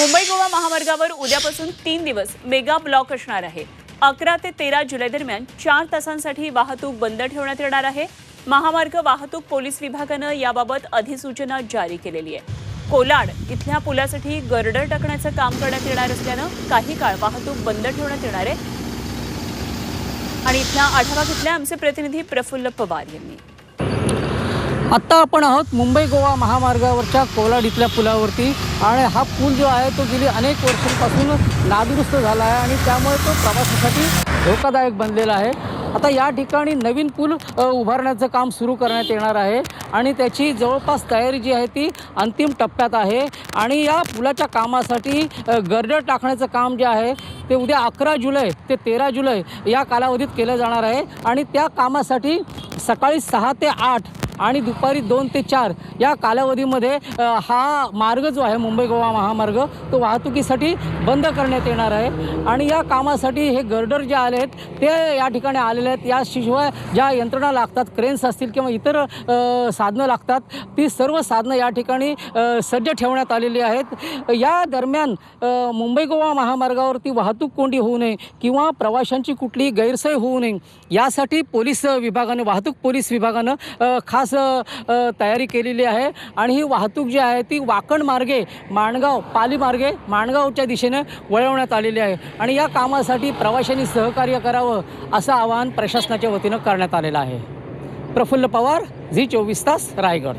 मुंबई गोवा महामार्गावर उद्यापासून तीन दिवस मेगा ब्लॉक असणार आहे. अकरा ते तेरा जुलै दरम्यान चार तासांसाठी वाहतूक बंद ठेवण्यात येणार आहे. महामार्ग वाहतूक पोलीस विभागानं याबाबत अधिसूचना जारी केलेली आहे. कोलाड इथल्या पुलासाठी गर्डर टाकण्याचं काम करण्यात येणार असल्यानं काही काळ वाहतूक बंद ठेवण्यात येणार आहे. आणि इथला आढावा घेतला आमचे प्रतिनिधी प्रफुल्ल पवार यांनी. आत्ता आपण आहोत मुंबई गोवा महामार्गावरच्या कोलाड इथल्या पुलावरती. आणि हा पूल जो आहे तो गेली अनेक वर्षांपासून नादुरुस्त झाला आहे आणि त्यामुळे तो प्रवासासाठी धोकादायक बनलेला आहे. आता या ठिकाणी नवीन पूल उभारण्याचं काम सुरू करण्यात येणार आहे. आणि त्याची जवळपास तयारी जी आहे ती अंतिम टप्प्यात आहे. आणि या पुलाच्या कामासाठी गर्डर टाकण्याचं काम जे आहे ते उद्या अकरा जुलै ते तेरा जुलै या कालावधीत केलं जाणार आहे. आणि त्या कामासाठी सकाळी सहा ते आठ आणि दुपारी दोन ते चार या कालावधीमध्ये हा मार्ग जो आहे मुंबई गोवा महामार्ग तो वाहतुकीसाठी बंद करण्यात येणार आहे. आणि या कामासाठी हे गर्डर जे आले आहेत ते या ठिकाणी आलेले आहेत. याशिवाय ज्या यंत्रणा लागतात क्रेन्स असतील किंवा इतर साधनं लागतात ती सर्व साधनं या ठिकाणी सज्ज ठेवण्यात आलेली आहेत. या दरम्यान मुंबई गोवा महामार्गावरती वाहतूक कोंडी होऊ नये किंवा प्रवाशांची कुठलीही गैरसोय होऊ नये यासाठी पोलीस विभागाने वाहतूक पोलीस विभागानं खास असं तयारी केलेली आहे. आणि ही वाहतूक जी आहे ती वाकण मार्गे माणगाव पाली मार्गे माणगावच्या दिशेने वळवण्यात आलेली आहे. आणि या कामासाठी प्रवाशांनी सहकार्य करावं असं आवाहन प्रशासनाच्या वतीनं करण्यात आलेलं आहे. प्रफुल्ल पवार झी चोवीस तास रायगड.